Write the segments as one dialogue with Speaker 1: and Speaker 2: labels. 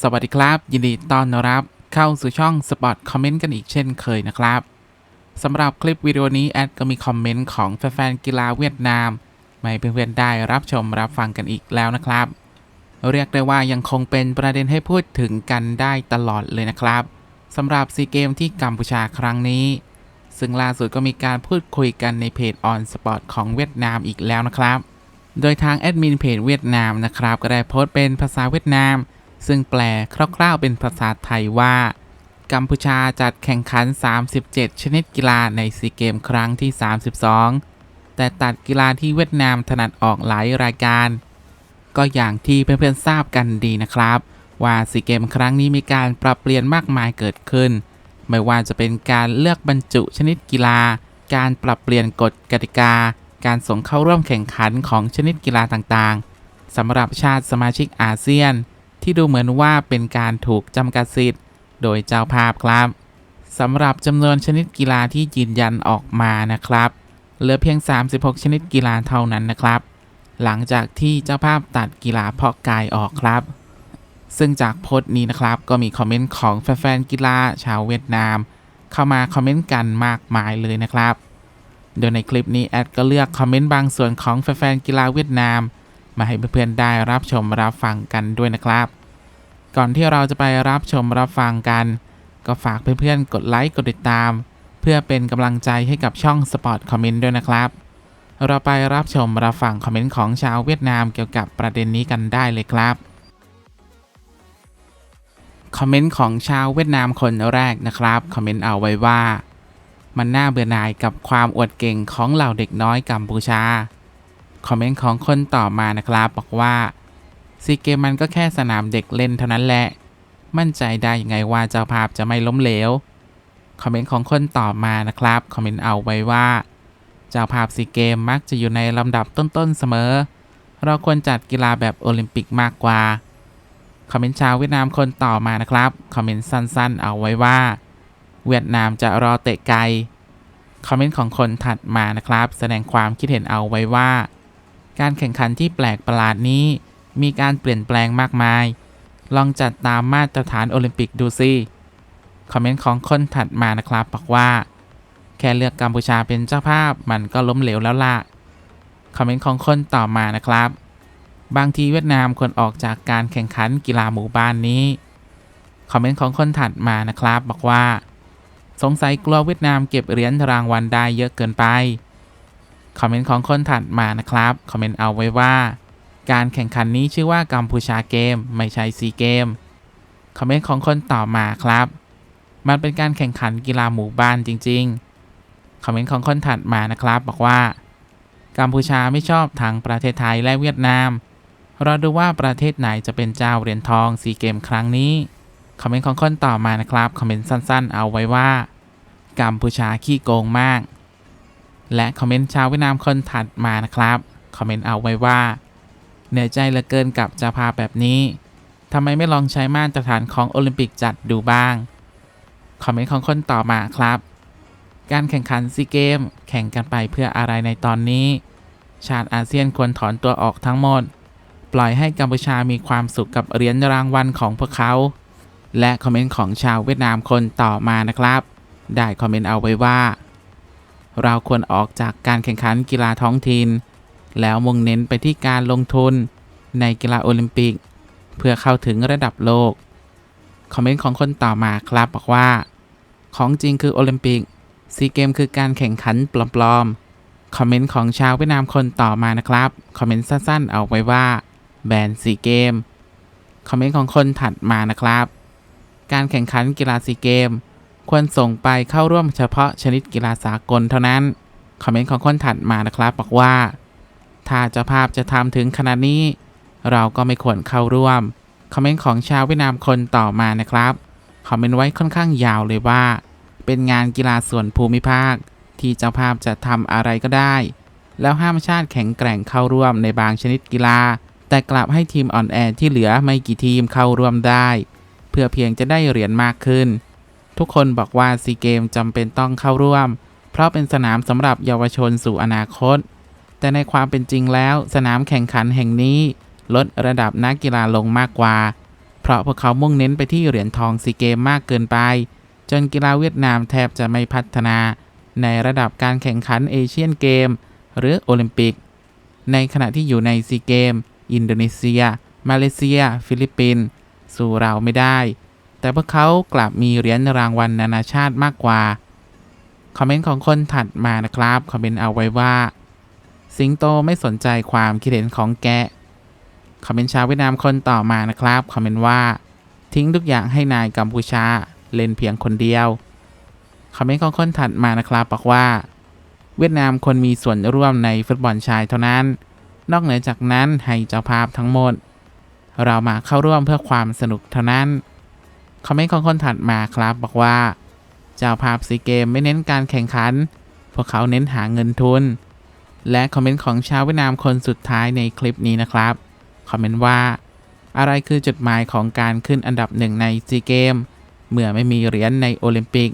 Speaker 1: สวัสดีครับ ยินดีต้อนรับเข้าสู่ช่องสปอตคอมเมนต์กันอีกเช่นเคยนะครับสำหรับคลิปวิดีโอนี้แอดก็มีคอมเมนต์ของแฟนๆกีฬาเวียดนามมาให้เพื่อนๆได้รับชมรับฟังกันอีกแล้วนะครับ เรียกได้ว่ายังคงเป็นประเด็นให้พูดถึงกันได้ตลอดเลยนะครับสำหรับซีเกมที่กัมพูชาครั้งนี้ ซึ่งล่าสุดก็มีการพูดคุยกันในเพจออนสปอร์ตของเวียดนามอีกแล้วนะครับ โดยทางแอดมินเพจเวียดนามนะครับก็ได้โพสต์เป็นภาษาเวียดนาม ซึ่งแปลคร่าวๆเป็นภาษาไทยว่า กัมพูชาจัดแข่งขัน 37 ชนิดกีฬาในซีเกมครั้งที่ 32 แต่ตัดกีฬาที่เวียดนามถนัดออกหลายรายการ ก็อย่างที่เพื่อนๆทราบกันดีนะครับ ว่าซีเกมครั้งนี้มีการปรับเปลี่ยนมากมายเกิดขึ้น ไม่ว่าจะเป็นการเลือกบรรจุชนิดกีฬา การปรับเปลี่ยนกฎกติกา การส่งเข้าร่วมแข่งขันของชนิดกีฬาต่างๆสำหรับชาติสมาชิกอาเซียน ที่ดูเหมือนว่าเป็นการถูกจำกัดสิทธิ์ โดยเจ้าภาพครับสำหรับจำนวนชนิดกีฬาที่ยืนยันออกมานะครับ เหลือเพียง 36 ชนิดกีฬาเท่านั้นนะครับ หลังจากที่เจ้าภาพตัดกีฬาเพาะกายออกครับ ซึ่งจากโพสต์นี้นะครับ ก็มีคอมเมนต์ของแฟนๆกีฬาชาวเวียดนาม เข้ามาคอมเมนต์กันมากมายเลยนะครับ โดยในคลิปนี้แอดก็เลือกคอมเมนต์บางส่วนของแฟนๆกีฬาเวียดนาม มาให้เพื่อนๆได้รับชมรับฟังกันด้วยนะครับ ก่อนที่เราจะไปรับชมรับฟังกัน ก็ฝากเพื่อนๆกดไลค์กดติดตาม เพื่อเป็นกำลังใจให้กับช่องสปอร์ตคอมเมนต์ด้วยนะครับ เราไปรับชมรับฟังคอมเมนต์ของชาวเวียดนามเกี่ยวกับประเด็นนี้กันได้เลยครับคอมเมนต์ของชาวเวียดนามคนแรกนะครับ คอมเมนต์เอาไว้ว่า มันน่าเบื่อหน่ายกับความอวดเก่งของเหล่าเด็กน้อยกัมพูชา คอมเมนต์ของคนต่อมานะครับ บอกว่าซีเกมมันก็แค่สนามเด็กเล่นเท่านั้นแหละ มั่นใจได้ยังไงว่าเจ้าภาพจะไม่ล้มเหลว คอมเมนต์ของคนต่อมานะครับ คอมเมนต์เอาไว้ว่า เจ้าภาพซีเกมมักจะอยู่ในลำดับต้นๆเสมอ เราควรจัดกีฬาแบบโอลิมปิกมากกว่า คอมเมนต์ชาวเวียดนามคนต่อมานะครับ คอมเมนต์สั้นๆ เอาไว้ว่า เวียดนามจะรอเตะไกล คอมเมนต์ของคนถัดมานะครับ แสดงความคิดเห็นเอาไว้ว่า การแข่งขันที่แปลกประหลาดนี้ มีการเปลี่ยนแปลงมากมาย ลองจัดตามมาตรฐานโอลิมปิกดูสิคอมเมนต์ของคนถัดมานะครับบอกว่า แค่เลือกกัมพูชาเป็นเจ้าภาพมันก็ล้มเหลวแล้วล่ะคอมเมนต์ของคนต่อมานะครับ บางทีเวียดนามควรออกจากการแข่งขันกีฬาหมู่บ้านนี้คอมเมนต์ของคนถัดมานะครับบอกว่า สงสัยกลัวเวียดนามเก็บเหรียญรางวัลได้เยอะเกินไป คอมเมนต์ของคนถัดมานะครับ คอมเมนต์เอาไว้ว่า การแข่งขันนี้ชื่อว่ากัมพูชาเกม ไม่ใช่ซีเกม คอมเมนต์ของคนต่อมาครับ มันเป็นการแข่งขันกีฬาหมู่บ้านจริง ๆ คอมเมนต์ของคนถัดมานะครับ บอกว่า กัมพูชาไม่ชอบทั้งประเทศไทยและเวียดนาม เราดูว่าประเทศไหนจะเป็นเจ้าเหรียญทองซีเกมครั้งนี้ คอมเมนต์ของคนต่อมานะครับ คอมเมนต์สั้นๆ เอาไว้ว่า กัมพูชาขี้โกงมาก และคอมเมนต์ชาวเวียดนามคนถัดมานะครับ คอมเมนต์เอาไว้ว่า เหนื่อยใจเหลือเกินกับจ้าภาแบบนี้ทำไมไม่ลองใช้มาตรฐานของโอลิมปิกจัดดูบ้าง คอมเมนต์ของคนต่อมาครับ การแข่งขันซีเกม แข่งกันไปเพื่ออะไรในตอนนี้ ชาติอาเซียนควรถอนตัวออกทั้งหมด ปล่อยให้กัมพูชามีความสุขกับเหรียญรางวัลของพวกเขา และคอมเมนต์ของชาวเวียดนามคนต่อมานะครับ ได้คอมเมนต์เอาไว้ว่า เราควรออกจากการแข่งขันกีฬาท้องถิ่น แล้วมุ่งเน้นไปที่การลงทุนในกีฬาโอลิมปิก เพื่อเข้าถึงระดับโลก คอมเมนต์ของคนต่อมาครับบอกว่า ของจริงคือโอลิมปิกซีเกมคือการแข่งขันปลอมๆ คอมเมนต์ของชาวเวียดนามคนต่อมานะครับ คอมเมนต์สั้นๆ เอาไว้ว่าแบนซีเกม คอมเมนต์ของคนถัดมานะครับ การแข่งขันกีฬาซีเกม ควรส่งไปเข้าร่วมเฉพาะชนิดกีฬาสากลเท่านั้น คอมเมนต์ของคนถัดมานะครับบอกว่า ถ้าเจ้าภาพจะทำถึงขนาดนี้ เราก็ไม่ควรเข้าร่วม คอมเมนต์ของชาวเวียดนามคนต่อมานะครับ คอมเมนต์ไว้ค่อนข้างยาวเลยว่า เป็นงานกีฬาส่วนภูมิภาค ที่เจ้าภาพจะทำอะไรก็ได้ แล้วห้ามชาติแข็งแกร่งเข้าร่วมในบางชนิดกีฬา แต่กลับให้ทีมอ่อนแอที่เหลือไม่กี่ทีมเข้าร่วมได้ เพื่อเพียงจะได้เหรียญมากขึ้น ทุกคนบอกว่าซีเกมจำเป็นต้องเข้าร่วม เพราะเป็นสนามสำหรับเยาวชนสู่อนาคต แต่ในความเป็นจริงแล้วสนามแข่งขันแห่งนี้ ลดระดับนักกีฬาลงมากกว่า เพราะพวกเขามุ่งเน้นไปที่เหรียญทองซีเกมมากเกินไป จนกีฬาเวียดนามแทบจะไม่พัฒนา ในระดับการแข่งขันเอเชียนเกม หรือโอลิมปิก ในขณะที่อยู่ในซีเกม อินโดนีเซีย มาเลเซีย ฟิลิปปินส์สู่เราไม่ได้ แต่พวกเขากลับมีเหรียญรางวัลนานาชาติมากกว่า คอมเมนต์ของคนถัดมานะครับ คอมเมนต์เอาไว้ว่า สิงโตไม่สนใจความคิดเห็นของแกะ คอมเมนต์ชาวเวียดนามคนต่อมานะครับ คอมเมนต์ว่า ทิ้งทุกอย่างให้นายกัมพูชาเล่นเพียงคนเดียว คอมเมนต์ของคนถัดมานะครับบอกว่า เวียดนามควรมีส่วนร่วมในฟุตบอลชายเท่านั้น นอกเหนือจากนั้นให้เจ้าภาพทั้งหมด เรามาเข้าร่วมเพื่อความสนุกเท่านั้น คอมเมนต์ของคนถัดมาครับ บอกว่า เจ้าภาพซีเกมไม่เน้นการแข่งขัน พวกเขาเน้นหาเงินทุน และคอมเมนต์ของชาวเวียดนามคนสุดท้ายในคลิปนี้นะครับ คอมเมนต์ว่า อะไรคือจุดหมายของการขึ้นอันดับหนึ่งในซีเกมเมื่อไม่มีเหรียญในโอลิมปิก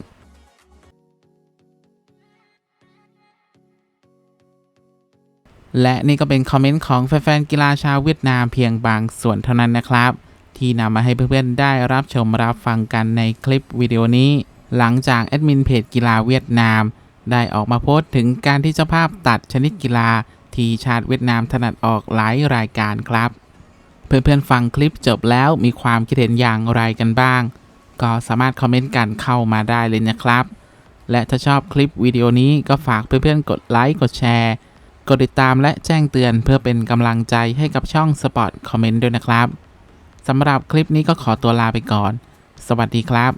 Speaker 1: และนี่ก็เป็นคอมเมนต์ของแฟนๆกีฬาชาวเวียดนามเพียงบางส่วนเท่านั้นนะครับ ที่นำมาให้เพื่อนๆได้รับชมรับฟังกันในคลิปวิดีโอนี้ หลังจากแอดมินเพจกีฬาเวียดนาม ได้ออกมาโพสต์ถึงการที่เจ้าภาพตัดชนิดกีฬา ที่ชาติเวียดนามถนัดออกหลายรายการครับ เพื่อนๆฟังคลิปจบแล้วมีความคิดเห็นอย่างไรกันบ้าง ก็สามารถคอมเมนต์กันเข้ามาได้เลยนะครับ และถ้าชอบคลิปวิดีโอนี้ก็ฝากเพื่อนๆกดไลค์กดแชร์กดติดตามและแจ้งเตือนเพื่อเป็นกำลังใจให้กับช่อง Spot Comment ด้วยนะครับ สำหรับคลิปนี้ก็ขอตัวลาไปก่อน สวัสดีครับ